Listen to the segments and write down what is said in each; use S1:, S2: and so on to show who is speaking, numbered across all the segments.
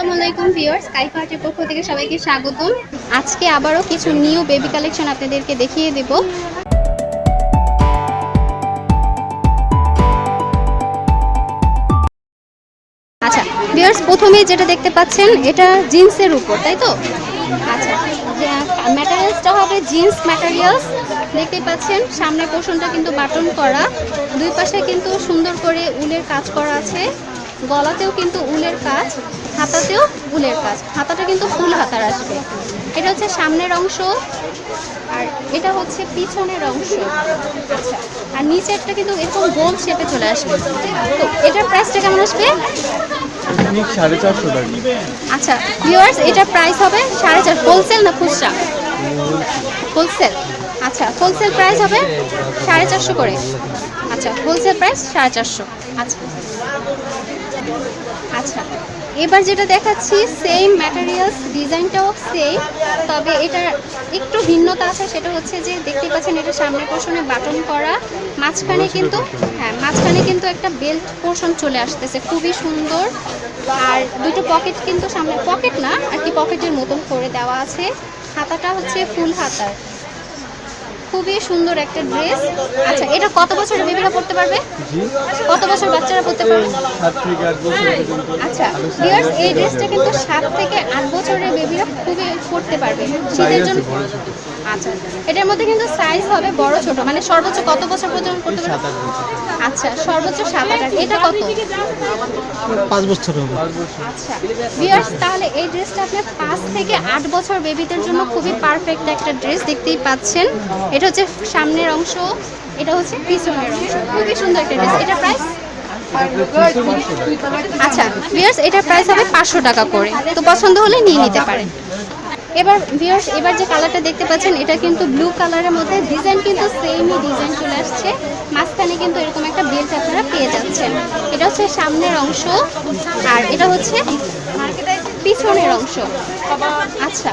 S1: আসসালামু আলাইকুম ভিউয়ার্স, কাইফা পক্ষ থেকে সবাইকে স্বাগতম। আজকে আবারও কিছু নিউ বেবি কালেকশন আপনাদেরকে দেখিয়ে দেব। আচ্ছা প্রথমে যেটা দেখতে পাচ্ছেন, এটা জিন্সের উপর, তাই তো? আচ্ছা হবে জিন্স দেখতে পাচ্ছেন, সামনের পোর্শনটা কিন্তু বাটন করা। দুই পাশে কিন্তু সুন্দর করে উলের কাজ করা আছে। গলাতেও কিন্তু উলের কাজ। হাতাতেও ফুলের কাজ হাতাটা কিন্তু ফুল হাতার আসবে। এটা হচ্ছে সামনের অংশ আর এটা হচ্ছে পিছনের অংশ। আচ্ছা আর নিচেরটা কিন্তু এরকম গোল শেপে চলে আসবে। তো এটার প্রাইসটা কেমন আসবে?
S2: সাড়ে চারশো টাকা।
S1: আচ্ছা ভিউয়ার্স এটার প্রাইস হবে সাড়ে চার হোলসেল না খুচরা? হোলসেল আচ্ছা হোলসেল প্রাইস হবে সাড়ে চারশো করে। আচ্ছা হোলসেল প্রাইস সাড়ে চারশো। আচ্ছা। আচ্ছা এবার যেটা দেখাচ্ছি সেম ম্যাটেরিয়ালস ডিজাইনটাও সেম তবে এটার একটু ভিন্নতা আছে সেটা হচ্ছে যে দেখতে পাচ্ছেন এটা সামনের পোর্শনে বাটন করা মাঝখানে কিন্তু হ্যাঁ মাঝখানে কিন্তু একটা বেল্ট পোর্শন চলে আসতেছে খুবই সুন্দর। আর দুটো পকেট কিন্তু সামনে পকেট না আর কি পকেটের মতন করে দেওয়া আছে। হাতাটা হচ্ছে ফুল হাতার। খুবই সুন্দর একটা ড্রেস। আচ্ছা এটা কত বছরের বেবিরা পড়তে পারবে? কত বছর বাচ্চারা পড়তে পারবে?
S2: বছর
S1: আচ্ছা ডিয়ার্স এই ড্রেসটা কিন্তু সাত থেকে আট বছরের বেবিরা খুবই পড়তে পারবে। শীতের জন্য আচ্ছা এটার মধ্যে কিন্তু সাইজ হবে বড় ছোট মানে সর্বোচ্চ কত বছর পর্যন্ত
S2: সাত
S1: পারবে আচ্ছা সর্বোচ্চ সাত আট আট। এটা কত?
S2: পাঁচ বছর হবে।
S1: আচ্ছা ভিউয়ার্স তাহলে এই ড্রেসটা আপনার পাঁচ থেকে আট বছর বেবিদের জন্য খুবই পারফেক্ট একটা ড্রেস দেখতেই পাচ্ছেন। এটা হচ্ছে সামনের অংশ এটা হচ্ছে পিছনের অংশ। খুবই সুন্দর একটা ড্রেস। এটা প্রাইস আচ্ছা ভিউয়ার্স এটার প্রাইস হবে পাঁচশো টাকা করে। তো পছন্দ হলে নিয়ে নিতে পারেন। এবার ভিউয়ার্স এবার যে কালারটা দেখতে পাচ্ছেন, এটা কিন্তু ব্লু কালারের মধ্যে। ডিজাইন কিন্তু সেমই ডিজাইন চলে আসছে। মাঝখানে কিন্তু এরকম একটা বেল্ট আপনারা পেয়ে যাচ্ছেন। এটা হচ্ছে সামনের অংশ। আর এটা হচ্ছে পিছনের অংশ। আচ্ছা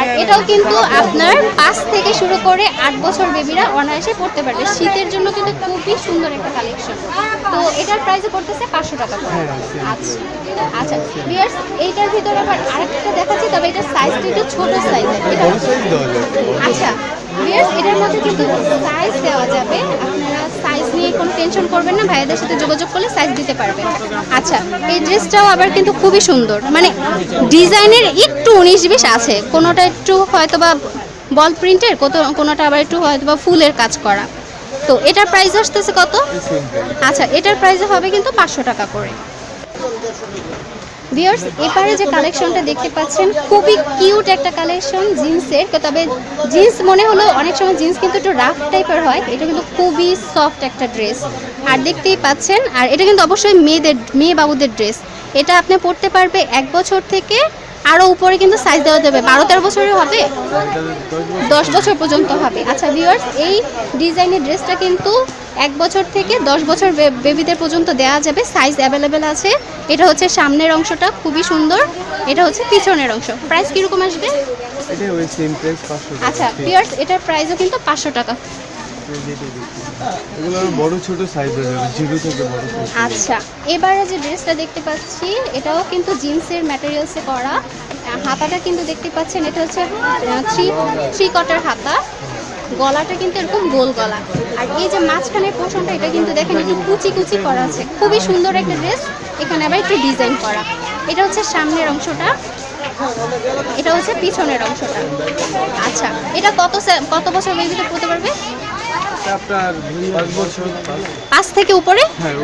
S1: আর এটাও কিন্তু আপনার পাঁচ থেকে শুরু করে আট বছর বেবিরা অনায়াসে পড়তে পারবে। শীতের জন্য কিন্তু খুবই সুন্দর একটা কালেকশন তো এটার প্রাইসে পড়তেছে পাঁচশো টাকা করে। আচ্ছা আচ্ছা বিয়ার্স এইটার ভিতরে আবার আরেকটা দেখাচ্ছি তবে এটার সাইজটা একটু ছোট
S2: সাইজ
S1: আচ্ছা বিয়ার্স এটার মধ্যে কিন্তু সাইজ দেওয়া যাবে। আপনারা নিয়ে কোনো টেনশন করবেন না ভাইয়াদের সাথে যোগাযোগ করলে সাইজ দিতে পারবেন। আচ্ছা এই ড্রেসটাও আবার কিন্তু খুবই সুন্দর। মানে ডিজাইনের একটু উনিশ বিশ আছে কোনোটা একটু হয়তো বা বল প্রিন্টের কত কোনোটা আবার একটু হয়তো বা ফুলের কাজ করা। তো এটার প্রাইস আসতেছে কত? আচ্ছা এটার প্রাইস হবে কিন্তু পাঁচশো টাকা করে। ভিউয়ার্স এবারে যে কালেকশনটা দেখতে পাচ্ছেন, খুবই কিউট একটা কালেকশন জিন্সের তবে জিন্স মনে হলো অনেক সময় জিন্স কিন্তু একটু রাফ টাইপের হয়। এটা কিন্তু খুবই সফট একটা ড্রেস আর দেখতেই পাচ্ছেন, আর এটা কিন্তু অবশ্যই মেয়েদের, মেয়ে বাবুদের ড্রেস এটা আপনি পড়তে পারবে এক বছর থেকে আরও উপরে কিন্তু সাইজ দেওয়া যাবে। বারো তেরো বছরের হবে? দশ বছর পর্যন্ত হবে। আচ্ছা ভিউয়ার্স এই ডিজাইনের ড্রেসটা কিন্তু এক বছর থেকে দশ বছর বেবিদের পর্যন্ত দেওয়া যাবে। সাইজ অ্যাভেলেবেল আছে। এটা হচ্ছে সামনের অংশটা খুবই সুন্দর। এটা হচ্ছে পিছনের অংশ। প্রাইস কীরকম আসবে? আচ্ছা ভিউয়ার্স এটার প্রাইসও কিন্তু পাঁচশো টাকা। আচ্ছা এবারে যে ড্রেসটা দেখতে পাচ্ছি, এটাও কিন্তু জিন্সের ম্যাটেরিয়ালসে করা। হাতাটা কিন্তু দেখতে পাচ্ছেন, এটা হচ্ছে থ্রি থ্রি কটার হাতা। গলাটা কিন্তু এরকম গোল গলা। আর এই যে মাঝখানের পোর্শনটা এটা কিন্তু দেখেন একটু কুচি কুচি করা আছে। খুবই সুন্দর একটা ড্রেস এখানে আবার একটু ডিজাইন করা। এটা হচ্ছে সামনের অংশটা, এটা হচ্ছে পিছনের অংশটা। আচ্ছা এটা কত কত বছর বেবিতে পড়তে পারবে?
S2: আপনার পাঁচ
S1: থেকে উপরে?
S2: হ্যাঁ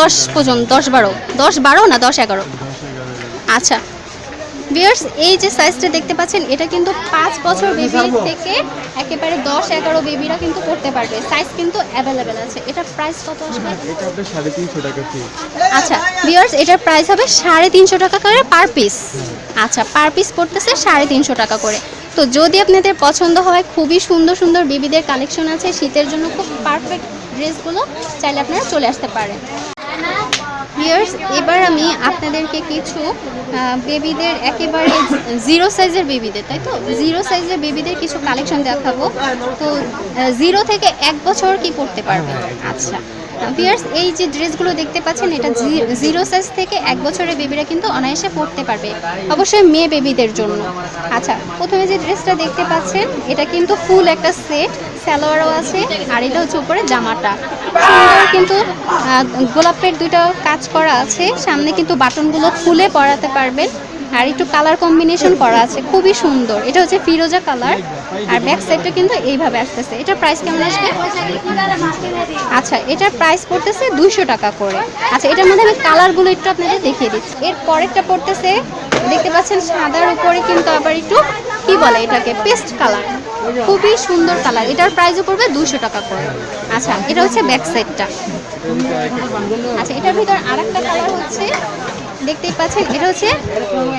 S1: দশ পর্যন্ত দশ বারো। দশ বারো না দশ এগারো? আচ্ছা। বিয়ার্স এই যে সাইজটা দেখতে পাচ্ছেন এটা কিন্তু পাঁচ বছর বেবির থেকে একেবারে দশ এগারো বেবিরা কিন্তু করতে পারবে। সাইজ কিন্তু অ্যাভেলেবেল আছে। এটার প্রাইস কত আসবে?
S2: সাড়ে তিনশো টাকা
S1: আচ্ছা বিয়ার্স এটার প্রাইস হবে সাড়ে তিনশো টাকা করে পার পিস আচ্ছা পার পিস পড়তেছে সাড়ে তিনশো টাকা করে। তো যদি আপনাদের পছন্দ হয়, খুবই সুন্দর সুন্দর বেবিদের কালেকশন আছে, শীতের জন্য খুব পারফেক্ট ড্রেসগুলো চাইলে আপনারা চলে আসতে পারেন। ভিউয়ার্স এবার আমি আপনাদেরকে কিছু বেবিদের একেবারে জিরো সাইজের বেবিদের, তাই তো? জিরো সাইজের বেবিদের কিছু কালেকশন দেখাবো। তো জিরো থেকে এক বছর কি পড়তে পারবে আচ্ছা। ভিয়ার্স এই যে ড্রেসগুলো দেখতে পাচ্ছেন, এটা জিরো সাইজ থেকে এক বছরের বেবিরা কিন্তু অনায়াসে পড়তে পারবে। অবশ্যই মেয়ে বেবিদের জন্য। আচ্ছা প্রথমে যে ড্রেসটা দেখতে পাচ্ছেন, এটা কিন্তু ফুল একটা সেট সালোয়ারও আছে, আর এটা হচ্ছে উপরে জামাটা। কিন্তু গোলাপের দুটো কাজ করা আছে, সামনে কিন্তু বাটনগুলো খুলে পরাতে পারবেন। আর একটু কালার কম্বিনেশন করা আছে, খুবই সুন্দর। এটা হচ্ছে ফিরোজা কালার আর ব্যাক সাইডটা কিন্তু এইভাবে আসতেছে। এটা প্রাইস কেমন আসবে? আচ্ছা এটার প্রাইস পড়তেছে দুইশো টাকা করে। আচ্ছা এটার মধ্যে আমি কালারগুলো একটু আপনাদের দেখিয়ে দিচ্ছি। এর পরেরটা পড়তেছে, দেখতে পাচ্ছেন সাদার উপরে কিন্তু আবার একটু, কি বলে এটাকে পেস্ট কালার খুবই সুন্দর কালার এটার প্রাইসও পড়বে দুশো টাকা করে। আচ্ছা এটা হচ্ছে ব্যাক সাইডটা আচ্ছা এটার ভিতর আরেকটা কালার হচ্ছে দেখতেই পাচ্ছেন এটা হচ্ছে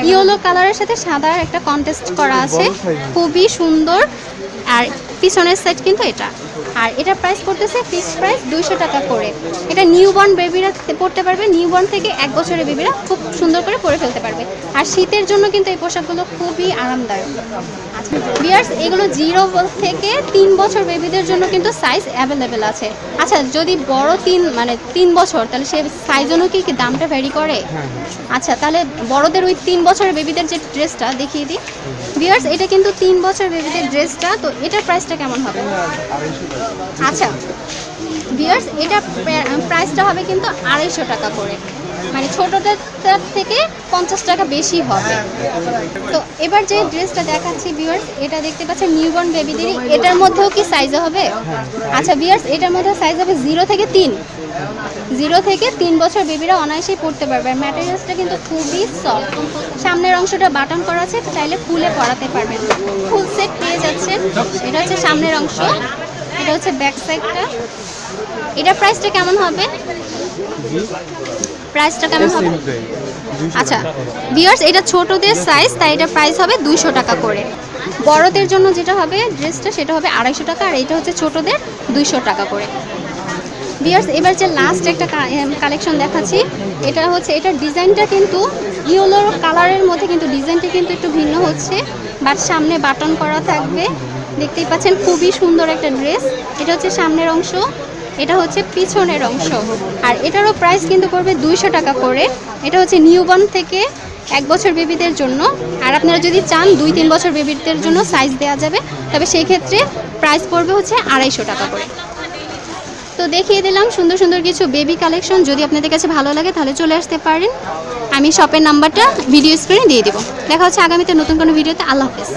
S1: ইয়েলো কালারের সাথে সাদার একটা কন্টেস্ট করা আছে। খুবই সুন্দর আর পিছনের সাইড কিন্তু এটা। আর এটা প্রাইস পড়তেছে ফিক্স প্রাইস দুইশো টাকা করে। এটা নিউ বর্ন বেবিরা পড়তে পারবে নিউ বর্ন থেকে এক বছরের বেবিরা খুব সুন্দর করে পরে ফেলতে পারবে। আর শীতের জন্য কিন্তু এই পোশাকগুলো খুবই আরামদায়ক। আচ্ছা বিয়ার্স এগুলো জিরো থেকে তিন বছর বেবিদের জন্য কিন্তু সাইজ অ্যাভেলেবেল আছে। আচ্ছা যদি বড় তিন মানে তিন বছর তাহলে সে সাইজ অনুযায়ী কি দামটা ভ্যারি করে?
S2: হ্যাঁ
S1: আচ্ছা তাহলে বড়দের ওই তিন বছরের বেবিদের যে ড্রেসটা দেখিয়ে দিই। বিয়ার্স এটা কিন্তু তিন বছর বেবিদের ড্রেসটা, তো এটার প্রাইসটা কেমন হবে? আচ্ছা বিয়ার্স এটা প্রাইসটা হবে কিন্তু আড়াইশো টাকা করে। মানে ছোটটার থেকে পঞ্চাশ টাকা বেশি হবে। তো এবার যে ড্রেসটা দেখাচ্ছি বিয়ার্স এটা দেখতে পাচ্ছেন নিউবর্ন বেবিদেরই এটার মধ্যেও কি সাইজে হবে? আচ্ছা বিয়ার্স এটার মধ্যে সাইজ হবে জিরো থেকে তিন। জিরো থেকে তিন বছর বেবিরা অনায়াসেই পড়তে পারবে। আর ম্যাটেরিয়ালসটা কিন্তু খুবই সফট সামনের অংশটা বাটন করা আছে চাইলে খুলে পরাতে পারবেন। ফুল সেট পেয়ে যাচ্ছেন এটা হচ্ছে সামনের অংশ। এটা হচ্ছে ব্যাক সাইডটা এটা প্রাইসটা কেমন হবে? প্রাইসটা কেমন হবে? আচ্ছা বিয়ার্স এটা ছোটদের সাইজ তাই এটা প্রাইস হবে দুইশো টাকা করে। বড়দের জন্য যেটা হবে ড্রেসটা সেটা হবে আড়াইশো টাকা আর এটা হচ্ছে ছোটদের দুইশো টাকা করে। বিয়ার্স এবার যে লাস্ট একটা কালেকশন দেখাচ্ছি, এটা হচ্ছে, এটার ডিজাইনটা কিন্তু ইয়েলোর কালারের মধ্যে কিন্তু ডিজাইনটা কিন্তু একটু ভিন্ন হচ্ছে বাট সামনে বাটন করা থাকবে। দেখতেই পাচ্ছেন, খুবই সুন্দর একটা ড্রেস এটা হচ্ছে সামনের অংশ, এটা হচ্ছে পিছনের অংশ। আর এটারও প্রাইস কিন্তু পড়বে দুইশো টাকা করে। এটা হচ্ছে নিউবর্ন থেকে এক বছর বেবিদের জন্য। আর আপনারা যদি চান, দুই, তিন বছর বেবিদের জন্য সাইজ দেওয়া যাবে, তবে সেই ক্ষেত্রে প্রাইস পড়বে হচ্ছে আড়াইশো টাকা করে। তো দেখিয়ে দিলাম, সুন্দর সুন্দর কিছু বেবি কালেকশন যদি আপনাদের কাছে ভালো লাগে, তাহলে চলে আসতে পারেন। আমি শপের নাম্বারটা ভিডিও স্ক্রিনে দিয়ে দেবো। দেখা হচ্ছে আগামীতে নতুন কোনো ভিডিওতে আল্লাহ হাফেজ।